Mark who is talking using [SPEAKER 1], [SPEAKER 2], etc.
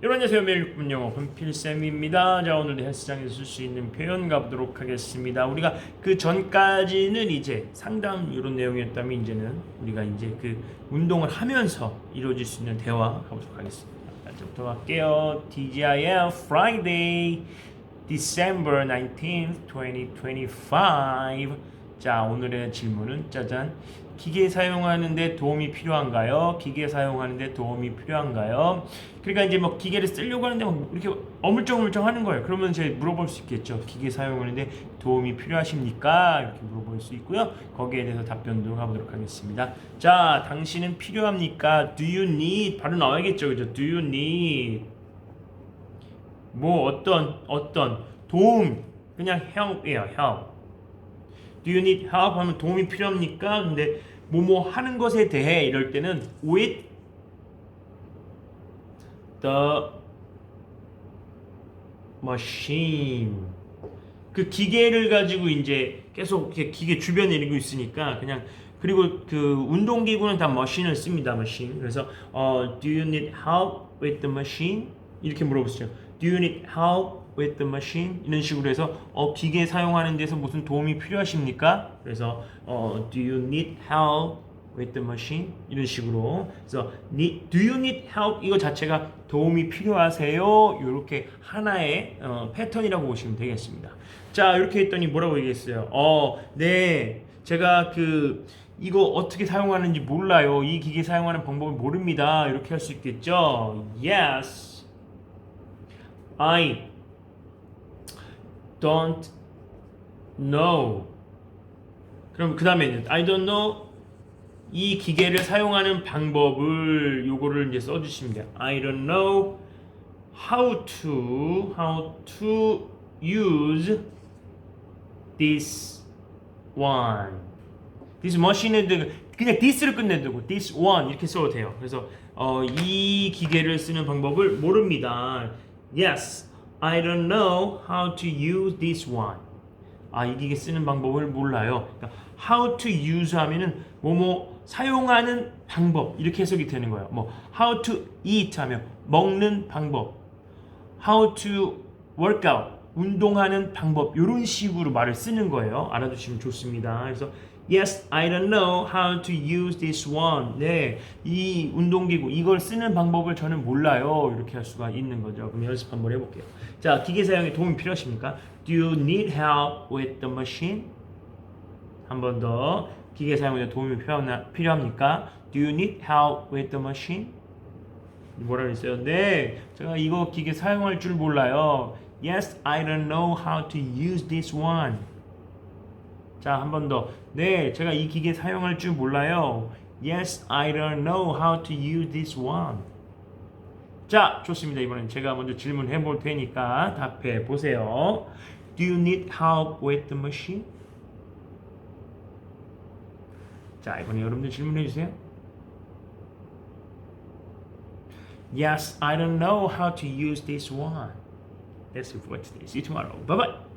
[SPEAKER 1] 여러분 안녕하세요. 매일 6분 영어 분필쌤입니다. 자 오늘도 헬스장에서 쓸 수 있는 표현 가보도록 하겠습니다. 우리가 그 전까지는 이제 상담 이런 내용이었다면 이제는 우리가 이제 그 운동을 하면서 이루어질 수 있는 대화 가보도록 하겠습니다. 먼저부터 갈게요. TGIF Friday December 19th 2025 자 오늘의 질문은 짜잔 기계 사용하는데 도움이 필요한가요? 기계 사용하는데 도움이 필요한가요? 그러니까 이제 뭐 기계를 쓰려고 하는데 막 이렇게 어물쩡어물쩡 하는 거예요. 그러면 이제 물어볼 수 있겠죠. 기계 사용하는데 도움이 필요하십니까? 이렇게 물어볼 수 있고요. 거기에 대해서 답변도 가보도록 하겠습니다. 자, 당신은 필요합니까? Do you need? 바로 나와야겠죠, 그죠? Do you need? 뭐 어떤 어떤 도움 그냥 help이에요, help. Do you need help? 하면 도움이 필요합니까? 근데 뭐뭐 하는 것에 대해 이럴 때는 with the machine 그 기계를 가지고 이제 계속 이렇게 기계 주변에 이러고 있으니까 그냥 그리고 그 운동기구는 다 머신을 씁니다 머신 그래서 어, do you need help with the machine 이렇게 물어보시죠 do you need help with the machine? 이런 식으로 해서 어, 기계 사용하는 데서 무슨 도움이 필요하십니까? 그래서 어, do you need help with the machine? 이런 식으로. 그래서 need, do you need help? 이거 자체가 도움이 필요하세요? 이렇게 하나의 어, 패턴이라고 보시면 되겠습니다. 자 이렇게 했더니 뭐라고 얘기했어요? 어 네. 제가 그 이거 어떻게 사용하는지 몰라요. 이 기계 사용하는 방법을 모릅니다. 이렇게 할 수 있겠죠? Yes I don't know 그럼 그 다음에 I don't know 이 기계를 사용하는 방법을 요거를 이제 써주시면 돼요. I don't know how to how to use this one. This machine는 그냥 this를 끝내두고 this one 이렇게 써도 돼요. 그래서 어, 이 기계를 쓰는 방법을 모릅니다. Yes, I don't know how to use this one. 아, 이 기계 쓰는 방법을 몰라요. 그러니까 how to use 하면은 뭐뭐 사용하는 방법 이렇게 해석이 되는 거예요. 뭐 how to eat 하면 먹는 방법. how to work out 운동하는 방법 이런 식으로 말을 쓰는 거예요. 알아두시면 좋습니다. 그래서 Yes, I don't know how to use this one. 네, 이 운동기구 이걸 쓰는 방법을 저는 몰라요. 이렇게 할 수가 있는 거죠. 그럼 연습 한번 해볼게요. 자, 기계 사용에 도움이 필요하십니까? Do you need help with the machine? 한 번 더. 기계 사용에 도움이 필요하나, 필요합니까? Do you need help with the machine? 뭐라 그랬어요? 네, 제가 이거 기계 사용할 줄 몰라요. Yes, I don't know how to use this one. 자, 한 번 더. 네, 제가 이 기계 사용할 줄 몰라요. Yes, I don't know how to use this one. 자, 좋습니다. 이번엔 제가 먼저 질문해 볼 테니까 답해 보세요. Do you need help with the machine? 자, 이번에 여러분들 질문해 주세요. Yes, I don't know how to use this one. That's it for today. See you tomorrow. Bye bye.